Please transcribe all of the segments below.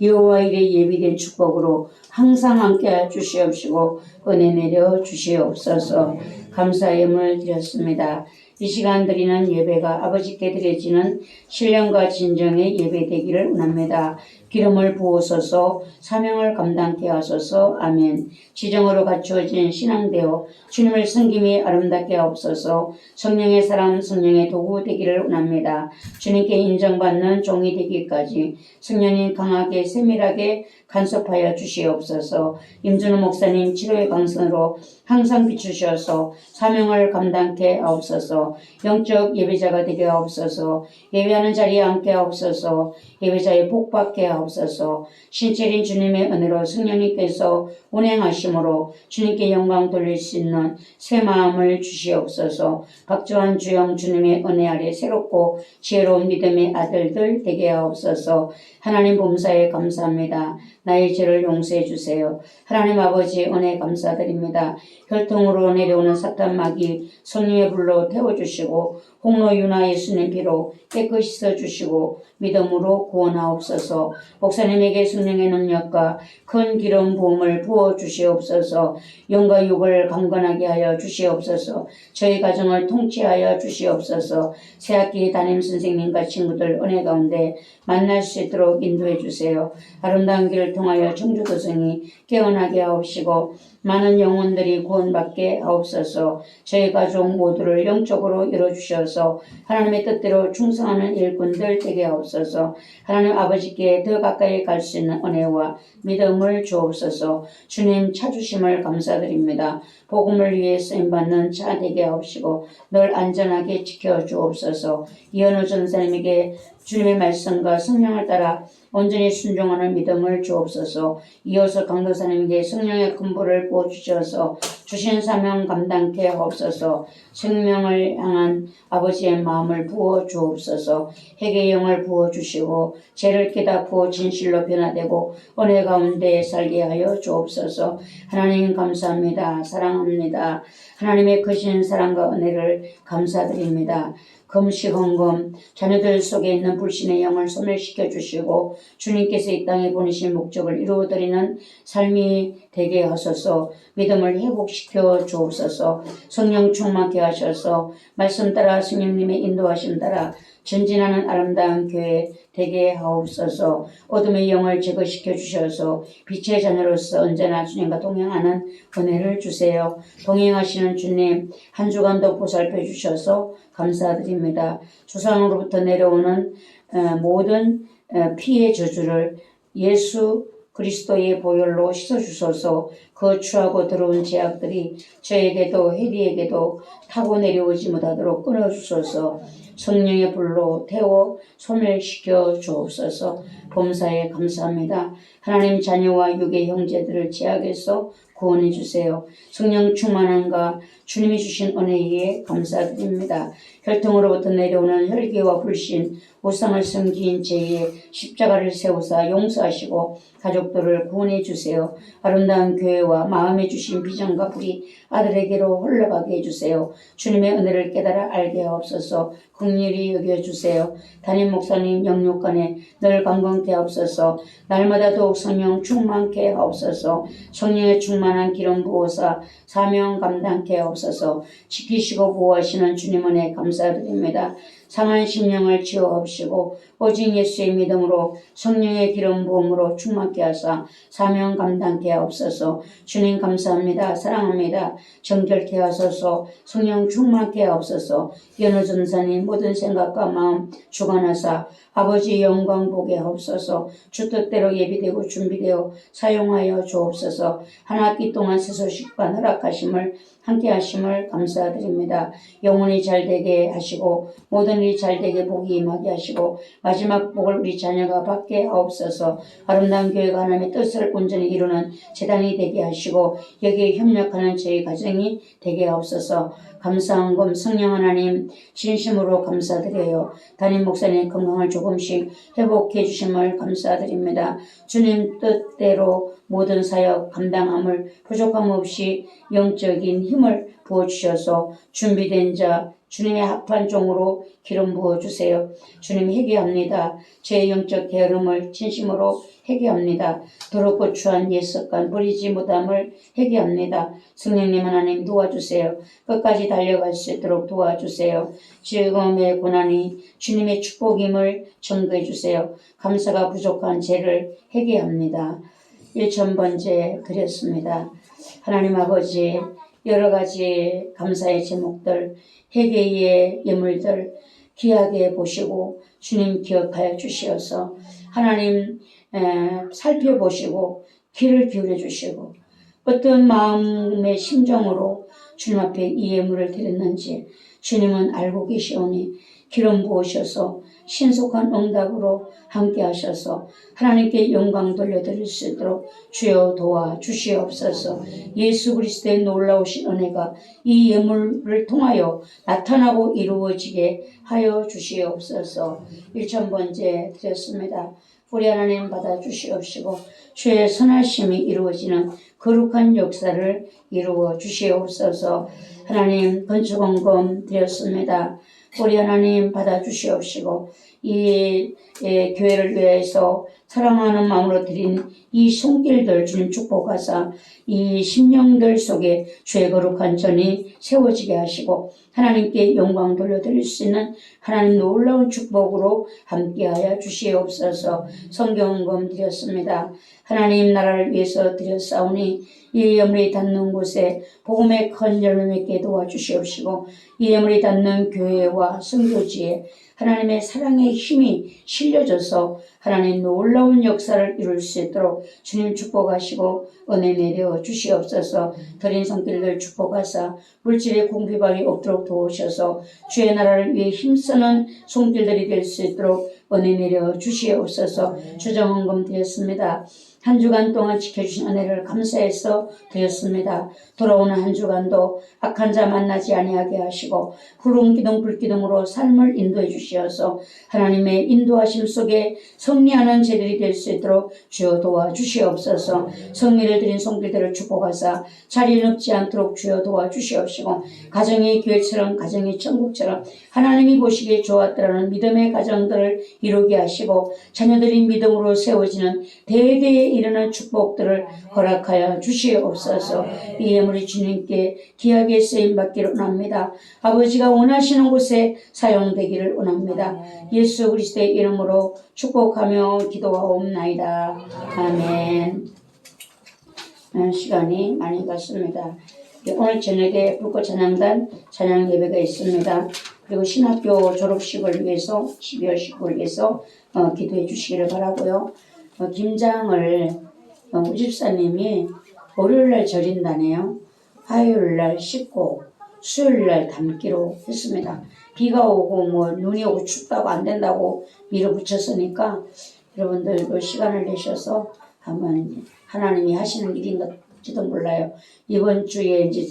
여호와 일에 예비된 축복으로 항상 함께 주시옵시고 은혜 내려 주시옵소서 감사의 드렸습니다. 이 시간 드리는 예배가 아버지께 드려지는 신령과 진정의 예배 되기를 원합니다. 기름을 부으소서 사명을 감당케 하소서. 아멘. 지정으로 갖추어진 신앙되어 주님을 섬김이 아름답게 하옵소서 성령의 사람 성령의 도구 되기를 원합니다. 주님께 인정받는 종이 되기까지 성령님 강하게 세밀하게 간섭하여 주시옵소서. 임준호 목사님 치료의 강선으로 항상 비추셔서 사명을 감당케 하옵소서. 영적 예배자가 되게 하옵소서. 예배하는 자리에 앉게 하옵소서. 예배자의 복 받게 하옵소서 신체린 주님의 은혜로 성령님께서 운행하심으로 주님께 영광 돌릴 수 있는 새 마음을 주시옵소서 박조한 주영 주님의 은혜 아래 새롭고 지혜로운 믿음의 아들들 되게 하옵소서 하나님 범사에 감사합니다. 나의 죄를 용서해 주세요. 하나님 아버지 은혜 감사드립니다. 혈통으로 내려오는 사탄 마귀 성령의 불로 태워주시고 홍로 유나 예수님 피로 깨끗이 써주시고 믿음으로 구원하옵소서 목사님에게 성령의 능력과 큰 기름 부음을 부어 주시옵소서. 영과 육을 강건하게 하여 주시옵소서. 저희 가정을 통치하여 주시옵소서. 새학기 담임 선생님과 친구들 은혜 가운데 만날 수 있도록 인도해 주세요. 아름다운 길을 통하여 청주도성이 깨어나게 하옵시고 많은 영혼들이 구원받게 하옵소서. 저희 가족 모두를 영적으로 이뤄주셔서 하나님의 뜻대로 충성하는 일꾼들 되게 하옵소서. 하나님 아버지께 더 가까이 갈 수 있는 은혜와 믿음을 주옵소서 주님 찾으심을 감사드립니다. 복음을 위해 쓰임받는 자 되게 하옵시고 늘 안전하게 지켜주옵소서 이현우 전사님에게 주님의 말씀과 성령을 따라 온전히 순종하는 믿음을 주옵소서. 이어서 강도사님에게 성령의 근부를 부어주셔서 주신 사명 감당케 하옵소서. 생명을 향한 아버지의 마음을 부어 주옵소서. 회개의 영을 부어 주시고 죄를 깨닫고 진실로 변화되고 은혜 가운데 살게 하여 주옵소서. 하나님 감사합니다. 사랑합니다. 하나님의 크신 사랑과 은혜를 감사드립니다 금식 헌금 자녀들 속에 있는 불신의 영을 소멸시켜 주시고 주님께서 이 땅에 보내신 목적을 이루어드리는 삶이 되게 하소서. 믿음을 회복시켜 주옵소서. 성령 충만케 하셔서 말씀 따라 성령님의 인도하심 따라 전진하는 아름다운 교회 되게 하옵소서 어둠의 영을 제거시켜 주셔서 빛의 자녀로서 언제나 주님과 동행하는 은혜를 주세요. 동행하시는 주님 한 주간도 보살펴 주셔서 감사드립니다. 주상으로부터 내려오는 어, 모든 어, 피의 저주를 예수 그리스도의 보혈로 씻어주소서 그 추하고 들어온 제약들이 저에게도 해리에게도 타고 내려오지 못하도록 끊어주소서 성령의 불로 태워 소멸시켜 주옵소서 범사에 감사합니다. 하나님 자녀와 육의 형제들을 제약에서 구원해 주세요. 성령 충만함과 주님이 주신 은혜에 감사드립니다. 혈통으로부터 내려오는 혈기와 불신, 우상을 섬긴 죄에 십자가를 세우사 용서하시고 가족들을 구원해 주세요. 아름다운 교회와 마음에 주신 비전과 불이 아들에게로 흘러가게 해주세요. 주님의 은혜를 깨달아 알게 하옵소서 국률이 여겨주세요. 담임 목사님 영육간에 늘 감건 케 하옵소서 날마다 더욱 성령 충만케 하옵소서 성령의 충만한 기름 부어사 사명 감당케 하옵소서 지키시고 보호하시는 주님 은혜 감사드립니다. 상한 심령을 지어옵시고 오직 예수의 믿음으로 성령의 기름 부음으로 충만케 하사 사명 감당케 하옵소서 주님 감사합니다. 사랑합니다. 정결케 하소서 성령 충만케 하옵소서 연호 전사님 모든 생각과 마음 주관하사 아버지 영광 보게 하옵소서 주 뜻대로 예비되고 준비되어 사용하여 주옵소서 한 학기 동안 새 소식과 허락하심을 함께 하심을 감사드립니다. 영혼이 잘되게 하시고 모든 일이 잘되게 복이 임하게 하시고 마지막 복을 우리 자녀가 받게 하옵소서 아름다운 교회가 하나님의 뜻을 온전히 이루는 재단이 되게 하시고 여기에 협력하는 저희 가정이 되게 하옵소서 감사한 금 성령 하나님 진심으로 감사드려요. 담임 목사님 건강을 조금씩 회복해 주심을 감사드립니다. 주님 뜻대로 모든 사역 감당함을 부족함 없이 영적인 힘을 부어주셔서 준비된 자 주님의 합한 종으로 기름 부어 주세요. 주님 회개합니다. 제 영적 게으름을 진심으로 회개합니다. 더럽고 추한 예습관 버리지 못함을 회개합니다. 성령님 하나님 도와주세요. 끝까지 달려갈 수 있도록 도와주세요. 지금의 고난이 주님의 축복임을 증거해 주세요. 감사가 부족한 죄를 회개합니다. 1천번째 드렸습니다. 하나님 아버지 여러 가지 감사의 제목들 회개의 예물들 귀하게 보시고 주님 기억하여 주시어서 하나님 에, 살펴보시고 귀를 기울여 주시고 어떤 마음의 심정으로 주님 앞에 이 예물을 드렸는지 주님은 알고 계시오니 기름 부으셔서 신속한 응답으로 함께 하셔서 하나님께 영광 돌려드릴 수 있도록 주여 도와 주시옵소서 예수 그리스도의 놀라우신 은혜가 이 예물을 통하여 나타나고 이루어지게 하여 주시옵소서 1천번째 드렸습니다. 우리 하나님 받아 주시옵시고 주의 선하심이 이루어지는 거룩한 역사를 이루어 주시옵소서 하나님 건축원금 드렸습니다. 우리 하나님 받아 주시옵시고 이 예, 교회를 위해서 사랑하는 마음으로 드린 이 손길들 주님 축복하사 이 심령들 속에 주의 거룩한 전이 세워지게 하시고 하나님께 영광 돌려드릴 수 있는 하나님 놀라운 축복으로 함께하여 주시옵소서 성경금 드렸습니다. 하나님 나라를 위해서 드렸사오니 이 예물이 닿는 곳에 복음의 큰 열매 맺게 도와주시옵시고 이 예물이 닿는 교회와 성교지에 하나님의 사랑의 힘이 실려져서 하나님 놀라운 역사를 이룰 수 있도록 주님 축복하시고 은혜 내려 주시옵소서. 드린 손길들 축복하사 물질의 공비방이 없도록 도우셔서 주의 나라를 위해 힘쓰는 손길들이 될 수 있도록 은혜 내려 주시옵소서 주정헌금 드렸습니다. 한 주간 동안 지켜주신 은혜를 감사해서 드렸습니다. 돌아오는 한 주간도 악한 자 만나지 아니하게 하시고 구름 기둥 불기둥으로 삶을 인도해 주시어서 하나님의 인도하심 속에 성리하는 제들이 될 수 있도록 주여 도와 주시옵소서 성리를 드린 손길들을 축복하사 자리를 눕지 않도록 주여 도와 주시옵시고 가정이 교회처럼 가정이 천국처럼 하나님이 보시기에 좋았더라는 믿음의 가정들을 이루게 하시고 자녀들이 믿음으로 세워지는 대대에 이르는 축복들을 허락하여 주시옵소서 이 예물이 주님께 귀하게 쓰임 받기를 원합니다. 아버지가 원하시는 곳에 사용되기를 원합니다. 예수 그리스도의 이름으로 축복하며 기도하옵나이다. 아멘. 아, 시간이 많이 갔습니다. 예, 오늘 저녁에 불꽃 찬양단 찬양 예배가 있습니다. 그리고 신학교 졸업식을 위해서 12월 19일 위해서 어, 기도해 주시기를 바라고요. 어, 김장을 어, 우집사님이 월요일날 절인다네요. 화요일날 씻고 수요일날 담기로 했습니다. 비가 오고 뭐 눈이 오고 춥다고 안 된다고 밀어붙였으니까 여러분들 그 시간을 내셔서 한번 하나님이 하시는 일인지도 몰라요. 이번 주에 이제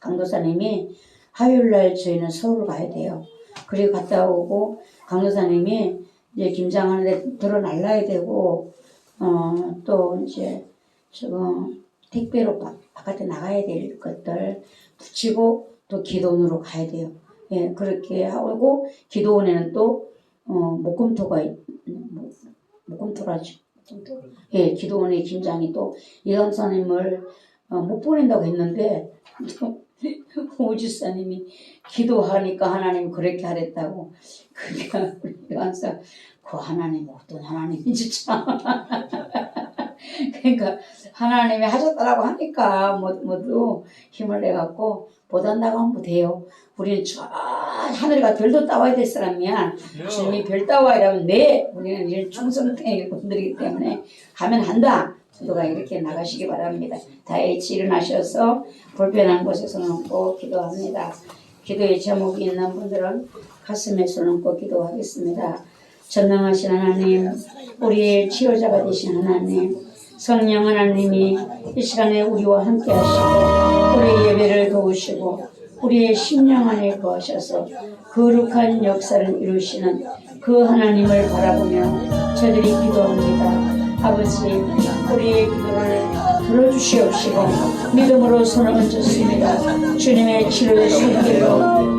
강도사님이 화요일 날 저희는 서울 가야 돼요. 그리고 갔다 오고 강도사님이 이제 김장하는데 들어 날라야 되고 어, 또 이제 지금 택배로 바, 바깥에 나가야 될 것들 붙이고 또 기도원으로 가야 돼요. 예, 그렇게 하고 기도원에는 또 어, 목금토가 있- 목- 목금토라죠. 예, 기도원의 김장이 또 이강사님을 어, 못 보낸다고 했는데 오지사님이 기도하니까 하나님 그렇게 하랬다고 그러니까 우리 이강사 그 하나님 어떤 하나님인지 참 그러니까 하나님이 하셨다라고 하니까 모- 모두 힘을 내갖고 보단 나가면 돼요. 우리는 저 하늘과 별도 따와야 될 사람이야. 주님이 별 따와 이러면 네 우리는 이런 충성의 분들이기 때문에 하면 한다. 모두가 이렇게 나가시기 바랍니다. 다이치 일어나셔서 불편한 곳에서 놓고 기도합니다. 기도의 제목이 있는 분들은 가슴에 손 얹고 기도하겠습니다. 전능하신 하나님, 우리의 치료자가 되신 하나님, 성령 하나님이 이 시간에 우리와 함께 하시고 우리의 예배를 도우시고 우리의 심령 안에 거하셔서 거룩한 역사를 이루시는 그 하나님을 바라보며 저들이 기도합니다. 아버지 우리의 기도를 들어주시옵시고 믿음으로 손을 얹었습니다. 주님의 치료의 손길로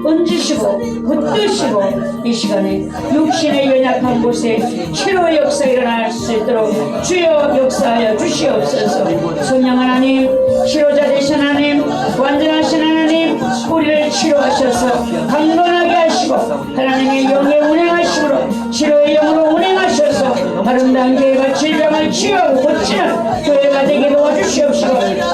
얹으시고 붙드시고 이 시간에 육신의 연약한 곳에 치료의 역사 일어날 수 있도록 주여 역사하여 주시옵소서 성령 하나님 치료자 되신 하나님 완전하신 하나님 우리를 치료하셔서 강건 하시고 하나님의 영에 운행하심으로 치료의 영으로 운행하셔서 아름다운 교회가 질병을 치유하고 고치는 교회가 되게 도와주시옵시고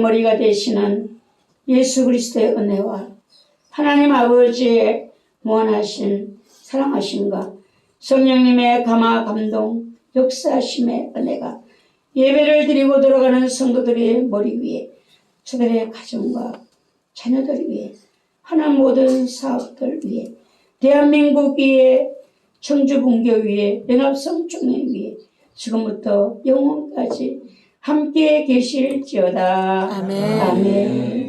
머리가 되시는 예수 그리스도의 은혜와 하나님 아버지의 무한하신 사랑하심과 성령님의 감화 감동 역사하심의 은혜가 예배를 드리고 들어가는 성도들의 머리 위에 저들의 가정과 자녀들 위에 하는 모든 사업들 위에 대한민국 위에 청주 분교 위에 연합성총회 위에 지금부터 영원까지 함께 계실지어다 아멘. 아멘.